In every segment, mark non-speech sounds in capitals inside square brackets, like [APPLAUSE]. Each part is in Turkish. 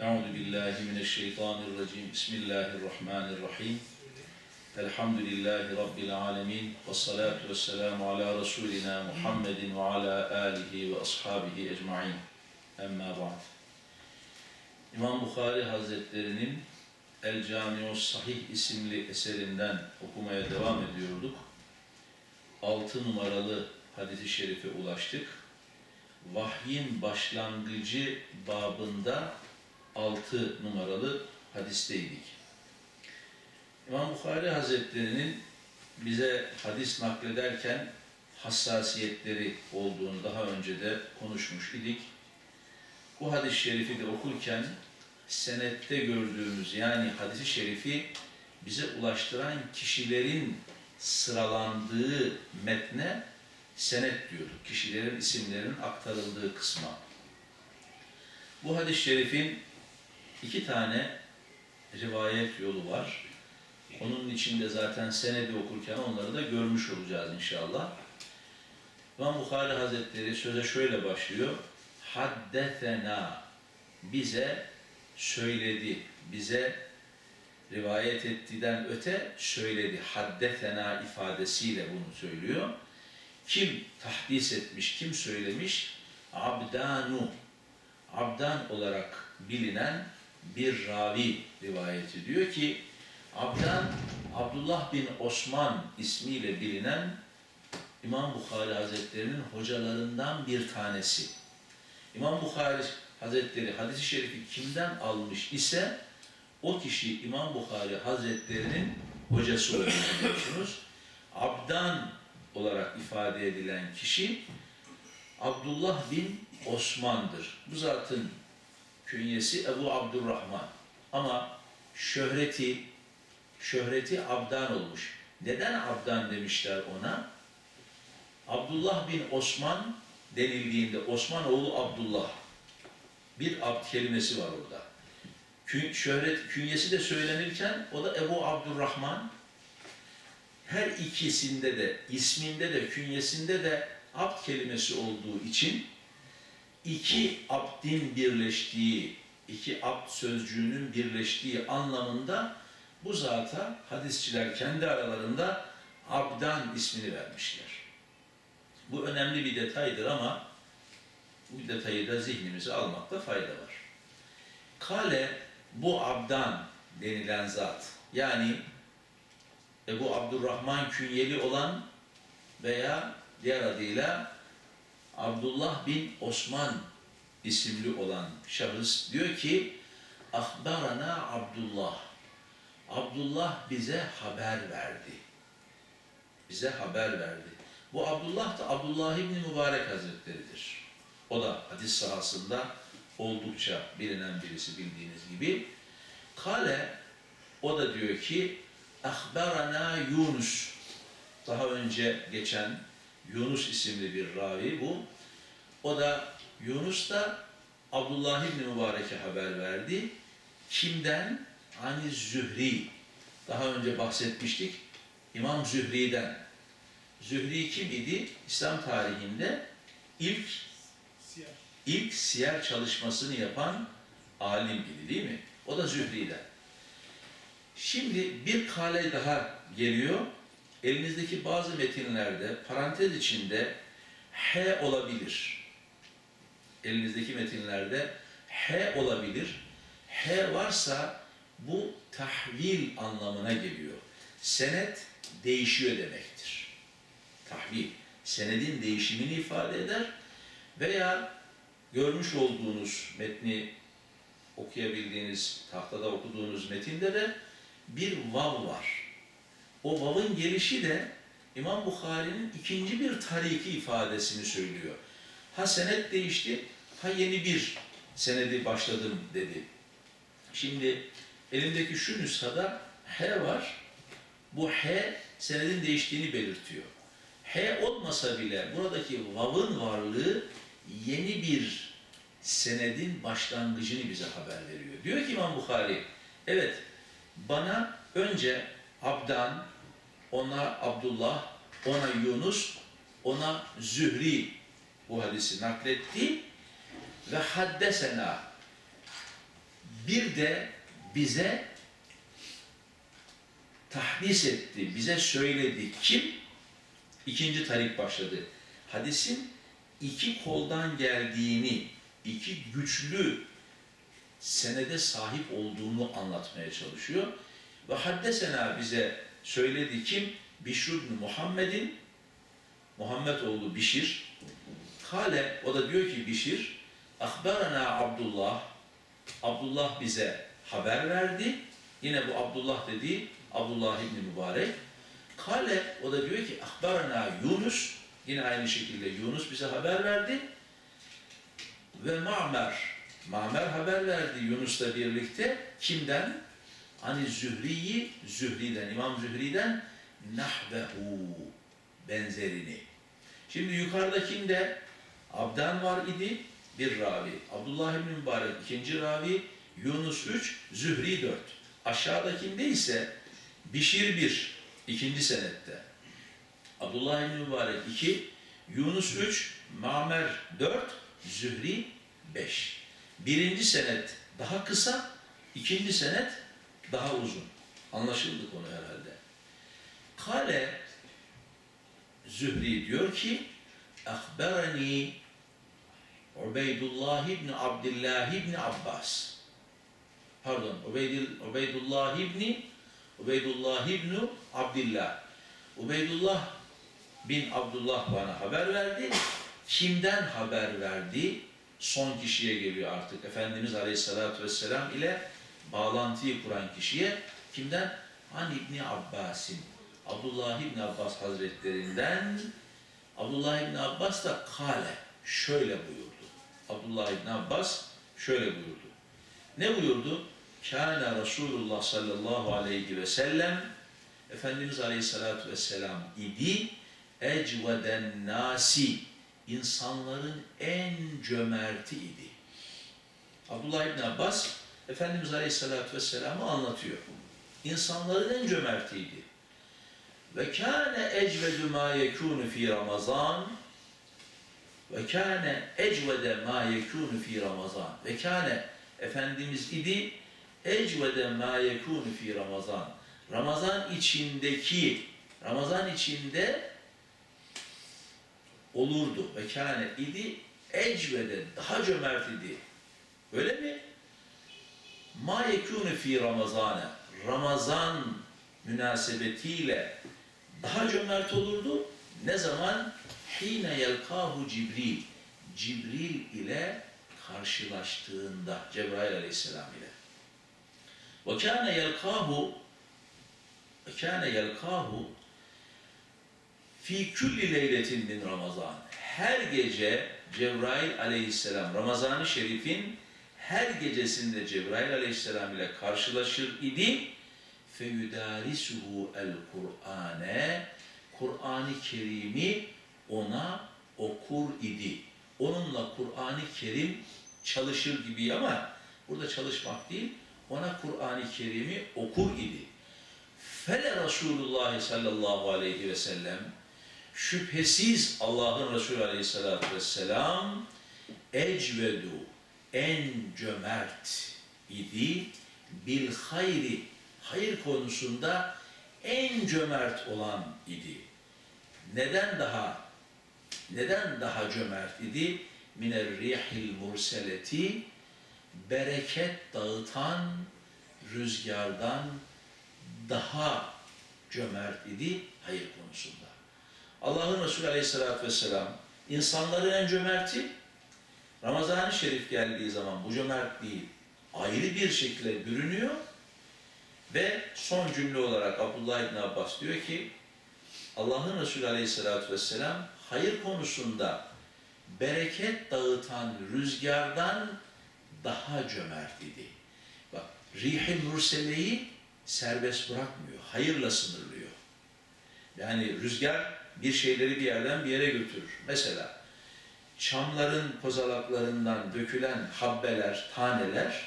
Euzu billahi mineşşeytanirracim. Bismillahirrahmanirrahim. Elhamdülillahi rabbil alamin. Ves salatu vesselamu ala resulina Muhammedin ve ala alihi ve ashabihi ecmaîn. Emma ba'd. İmam Bukhari Hazretlerinin El Camiu Sahih isimli eserinden okumaya devam ediyorduk. 6 numaralı hadisi şerife ulaştık. Vahyin başlangıcı babında 6 numaralı hadisteydik. İmam Bukhari Hazretleri'nin bize hadis naklederken hassasiyetleri olduğunu daha önce de konuşmuş idik. Bu hadis-i şerifi de okurken senette gördüğümüz yani hadisi şerifi bize ulaştıran kişilerin sıralandığı metne senet diyorduk. Kişilerin isimlerinin aktarıldığı kısma. Bu hadis-i şerifin iki tane rivayet yolu var. Onun içinde zaten senedi okurken onları da görmüş olacağız inşallah. İmam Bukhari Hazretleri söze şöyle başlıyor. Haddetena bize söyledi, bize rivayet ettiğinden öte söyledi. Haddetena ifadesiyle bunu söylüyor. Kim tahdis etmiş, kim söylemiş? Abdanu. Abdan olarak bilinen bir ravi rivayet ediyor ki Abdan Abdullah bin Osman ismiyle bilinen İmam Bukhari Hazretleri'nin hocalarından bir tanesi. İmam Bukhari Hazretleri hadisi şerifi kimden almış ise o kişi İmam Bukhari Hazretleri'nin hocası oluyor biliyorsunuz. Abdan olarak ifade edilen kişi Abdullah bin Osman'dır. Bu zatın künyesi Ebu Abdurrahman. Ama şöhreti, şöhreti Abdan olmuş. Neden Abdan demişler ona? Abdullah bin Osman denildiğinde Osman oğlu Abdullah. Bir abd kelimesi var orada. Kü, şöhret künyesi de söylenirken o da Ebu Abdurrahman. Her ikisinde de isminde de künyesinde de abd kelimesi olduğu için iki abdin birleştiği, iki abd sözcüğünün birleştiği anlamında bu zata hadisçiler kendi aralarında abdan ismini vermişler. Bu önemli bir detaydır ama bu detayı da zihnimize almakta fayda var. Kale bu abdan denilen zat yani Ebu Abdurrahman künyeli olan veya diğer adıyla Abdullah bin Osman isimli olan şahıs diyor ki Ahbarana Abdullah Abdullah bize haber verdi. Bize haber verdi. Bu Abdullah da Abdullah İbni Mübarek Hazretleri'dir. O da hadis sahasında oldukça bilinen birisi bildiğiniz gibi. Kale o da diyor ki Ahbarana Yunus daha önce geçen Yunus isimli bir ravi bu. O da Yunus da Abdullah İbni Mübarek'e haber verdi. Kimden? Ani Zühri. Daha önce bahsetmiştik. İmam Zühri'den. Zühri kim idi? İslam tarihinde ilk Siyah. ilk siyer çalışmasını yapan alim idi değil mi? O da Zühri'den. Şimdi bir kale daha geliyor. Elinizdeki bazı metinlerde parantez içinde H olabilir. Elinizdeki metinlerde H olabilir. H varsa bu tahvil anlamına geliyor. Senet değişiyor demektir. Tahvil, senedin değişimini ifade eder veya görmüş olduğunuz metni okuyabildiğiniz, tahtada okuduğunuz metinde de bir vav var. O vav'ın gelişi de İmam Bukhari'nin ikinci bir tariki ifadesini söylüyor. Ha senet değişti, ha yeni bir senedi başladım dedi. Şimdi elimdeki şu nüshada H var. Bu H senedin değiştiğini belirtiyor. H olmasa bile buradaki vav'ın varlığı yeni bir senedin başlangıcını bize haber veriyor. Diyor ki İmam Bukhari, evet bana önce Abdan, ona Abdullah, ona Yunus, ona Zühri bu hadisi nakletti ve haddesena Bir de bize tahdis etti, bize söyledi. Kim? İkinci tarik başladı. Hadisin iki koldan geldiğini, iki güçlü senede sahip olduğunu anlatmaya çalışıyor. Ve haddesena bize söyledi kim? Bişr Muhammed'in Muhammed oğlu Bişir. Kale, o da diyor ki Bişir, Akbarana Abdullah, Abdullah bize haber verdi. Yine bu Abdullah dediği Abdullah İbni Mübarek. Kale, o da diyor ki Akbarana Yunus, yine aynı şekilde Yunus bize haber verdi. Ve Ma'mer, Ma'mer haber verdi Yunus'la birlikte. Kimden? Hani Zühri'yi, Zühri'den, İmam Zühri'den nahvehu benzerini. Şimdi yukarıdakinde Abdan var idi, bir ravi. Abdullah İbni Mübarek ikinci ravi, Yunus 3, Zühri 4. Aşağıdakinde ise Bişir 1, ikinci senette. Abdullah İbni Mübarek 2, Yunus 3, Mamer 4, Zühri 5. Birinci senet daha kısa, ikinci senet daha uzun. Anlaşıldı konu herhalde. Kale Zühri diyor ki Akberani Ubeydullah ibn Abdullah ibn Abbas pardon Ubeydullah ibn Ubeydullah ibn Abdullah Ubeydullah bin Abdullah bana haber verdi. Kimden haber verdi? Son kişiye geliyor artık. Efendimiz Aleyhisselatü Vesselam ile bağlantıyı kuran kişiye kimden? An İbni Abbas'in. Abdullah İbni Abbas Hazretlerinden Abdullah İbni Abbas da kale şöyle buyurdu. Abdullah İbni Abbas şöyle buyurdu. Ne buyurdu? Kâne Resulullah sallallahu aleyhi ve sellem Efendimiz aleyhissalatu vesselam idi ecveden nasi insanların en cömerti idi. Abdullah İbni Abbas Efendimiz aleyhissalatu vesselam'ı anlatıyor. İnsanların en cömertiydi. Ve kâne ecvedü mâ yekûnü fî Ramazan ve kâne ecvede mâ yekûnü fî Ramazan ve kâne Efendimiz idi ecvede mâ yekûnü fî Ramazan Ramazan içindeki Ramazan içinde olurdu ve kâne idi ecvede daha cömert idi. Öyle mi? Ma yekûnü fî Ramazane Ramazan münasebetiyle daha cömert olurdu. Ne zaman? Hine yelkahu Cibril. Cibril ile karşılaştığında Cebrail aleyhisselam ile. Ve kâne yelkahu ve kâne yelkahu fi külli leyletin min Ramazan. Her gece Cebrail aleyhisselam Ramazan-ı Şerif'in her gecesinde Cebrail aleyhisselam ile karşılaşır idi. El Kur'ane Kur'an-ı Kerim'i ona okur idi. Onunla Kur'an-ı Kerim çalışır gibi ama burada çalışmak değil, ona Kur'an-ı Kerim'i okur idi. Fele Resulullah sallallahu aleyhi ve sellem şüphesiz Allah'ın Resulü aleyhissalatü vesselam ecvedu en cömert idi bil hayri hayır konusunda en cömert olan idi. Neden daha neden daha cömert idi? Miner rihil murseleti bereket dağıtan rüzgardan daha cömert idi hayır konusunda. Allah'ın Resulü Aleyhisselatü Vesselam insanların en cömerti Ramazan-ı Şerif geldiği zaman bu cömertliği ayrı bir şekilde bürünüyor ve son cümle olarak Abdullah İbni Abbas diyor ki Allah'ın Resulü Aleyhisselatü Vesselam hayır konusunda bereket dağıtan rüzgardan daha cömert idi. Bak Rih-i Mursele'yi serbest bırakmıyor, hayırla sınırlıyor. Yani rüzgar bir şeyleri bir yerden bir yere götürür. Mesela çamların kozalaklarından dökülen habbeler, taneler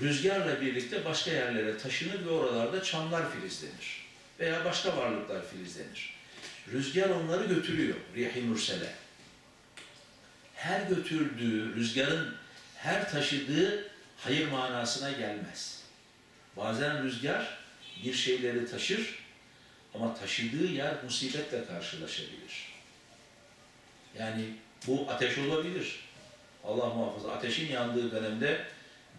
rüzgarla birlikte başka yerlere taşınır ve oralarda çamlar filizlenir. Veya başka varlıklar filizlenir. Rüzgar onları götürüyor. Rihi Mursele. Her götürdüğü, rüzgarın her taşıdığı hayır manasına gelmez. Bazen rüzgar bir şeyleri taşır ama taşıdığı yer musibetle karşılaşabilir. Yani bu ateş olabilir. Allah muhafaza ateşin yandığı dönemde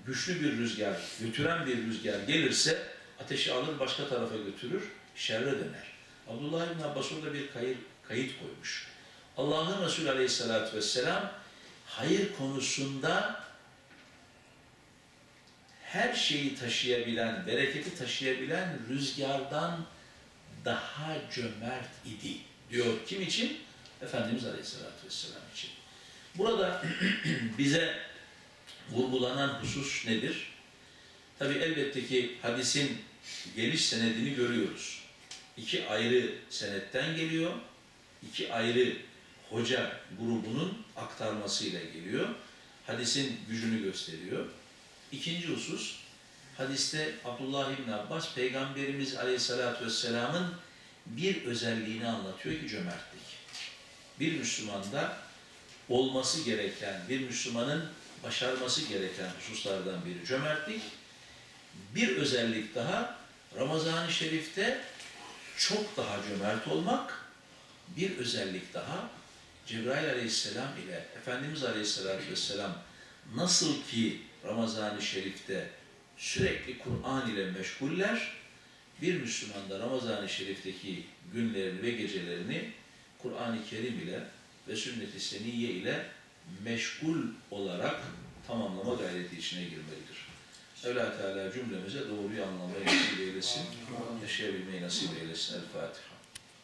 güçlü bir rüzgar, götüren bir rüzgar gelirse ateşi alır başka tarafa götürür, şerre döner. Abdullah İbn Abbas orada bir kayıt, kayıt koymuş. Allah'ın Resulü Aleyhisselatü Vesselam hayır konusunda her şeyi taşıyabilen, bereketi taşıyabilen rüzgardan daha cömert idi diyor. Kim için? Efendimiz Aleyhisselatü Vesselam için. Burada [CLEARS THROAT] bize vurgulanan husus nedir? Tabi elbette ki hadisin geliş senedini görüyoruz. İki ayrı senetten geliyor. iki ayrı hoca grubunun aktarmasıyla geliyor. Hadisin gücünü gösteriyor. İkinci husus, hadiste Abdullah İbni Abbas, Peygamberimiz Aleyhisselatü Vesselam'ın bir özelliğini anlatıyor ki cömertlik. Bir Müslümanda olması gereken, bir Müslümanın başarması gereken hususlardan biri cömertlik. Bir özellik daha Ramazan-ı Şerif'te çok daha cömert olmak. Bir özellik daha Cebrail Aleyhisselam ile Efendimiz Aleyhisselatü Vesselam nasıl ki Ramazan-ı Şerif'te sürekli Kur'an ile meşguller, bir Müslüman da Ramazan-ı Şerif'teki günlerini ve gecelerini Kur'an-ı Kerim ile ve sünnet-i seniyye ile meşgul olarak tamamlama gayreti içine girmelidir. Evla Teala cümlemize doğruyu anlamayı nasip eylesin, yaşayabilmeyi nasip eylesin. El Fatiha.